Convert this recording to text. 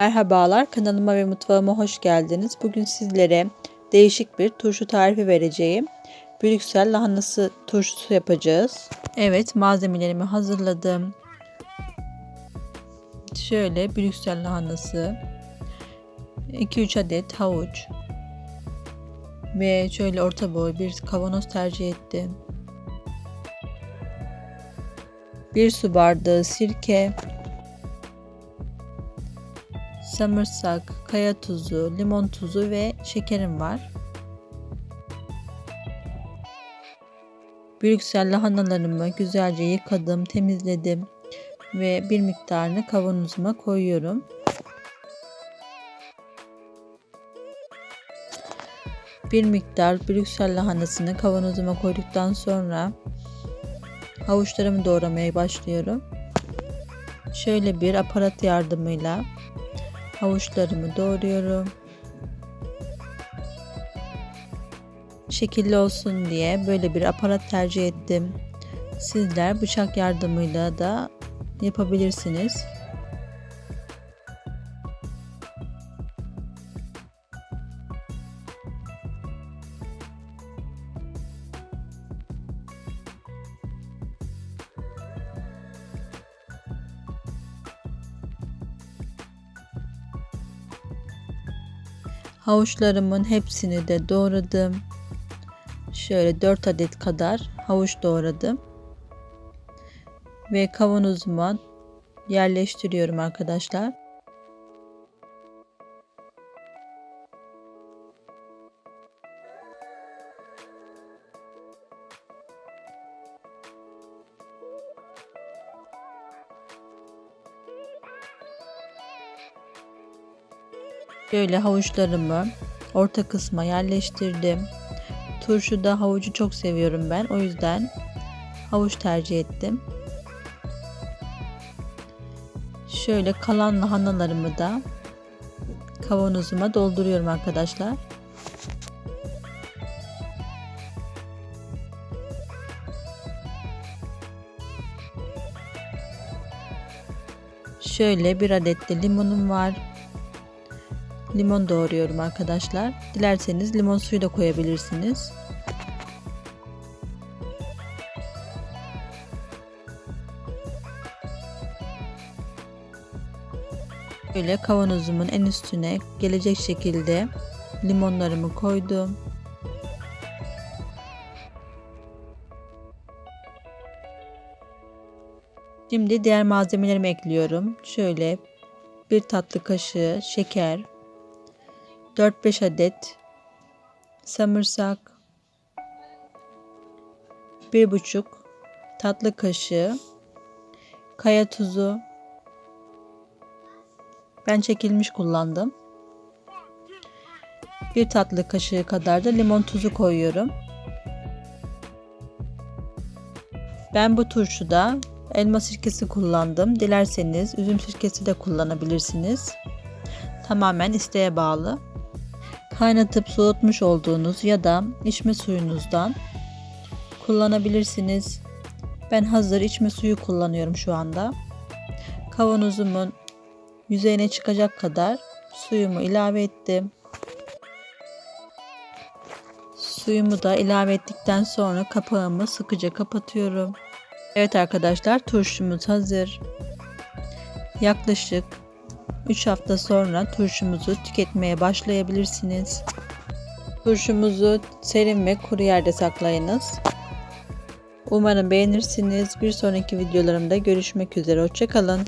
Merhabalar kanalıma ve mutfağıma hoş geldiniz. Bugün sizlere değişik bir turşu tarifi vereceğim. Brüksel lahanası turşusu yapacağız. Evet malzemelerimi hazırladım. Şöyle Brüksel lahanası, 2-3 adet havuç ve şöyle orta boy bir kavanoz tercih ettim. 1 su bardağı sirke, samırsak, kaya tuzu, limon tuzu ve şekerim var. Brüksel lahanalarımı güzelce yıkadım, temizledim ve bir miktarını kavanozuma koyuyorum. Bir miktar Brüksel lahanasını kavanozuma koyduktan sonra havuçlarımı doğramaya başlıyorum. Şöyle bir aparat yardımıyla havuçlarımı doğruyorum. Şekilli olsun diye böyle bir aparat tercih ettim. Sizler bıçak yardımıyla da yapabilirsiniz. Havuçlarımın hepsini de doğradım. Şöyle 4 adet kadar havuç doğradım. Ve kavanozuma yerleştiriyorum arkadaşlar. Böyle havuçlarımı orta kısma yerleştirdim. Turşuda havucu çok seviyorum ben. O yüzden havuç tercih ettim. Şöyle kalan lahanalarımı da kavanozuma dolduruyorum arkadaşlar. Şöyle bir adet de limonum var limon doğruyorum arkadaşlar. Dilerseniz limon suyu da koyabilirsiniz. Böyle kavanozumun en üstüne gelecek şekilde limonlarımı koydum. Şimdi diğer malzemelerimi ekliyorum. Şöyle bir tatlı kaşığı şeker, 4-5 adet samırsak, 1,5 tatlı kaşığı kaya tuzu. Ben çekilmiş kullandım. Bir tatlı kaşığı kadar da limon tuzu koyuyorum. Ben bu turşuda elma sirkesi kullandım. Dilerseniz üzüm sirkesi de kullanabilirsiniz. Tamamen isteğe bağlı kaynatıp soğutmuş olduğunuz ya da içme suyunuzdan kullanabilirsiniz. Ben hazır içme suyu kullanıyorum şu anda. Kavanozumun yüzeyine çıkacak kadar suyumu ilave ettim. Suyumu da ilave ettikten sonra kapağımı sıkıca kapatıyorum. Evet arkadaşlar turşumuz hazır. Yaklaşık 3 hafta sonra turşumuzu tüketmeye başlayabilirsiniz. Turşumuzu serin ve kuru yerde saklayınız. Umarım beğenirsiniz. Bir sonraki videolarımda görüşmek üzere. Hoşçakalın.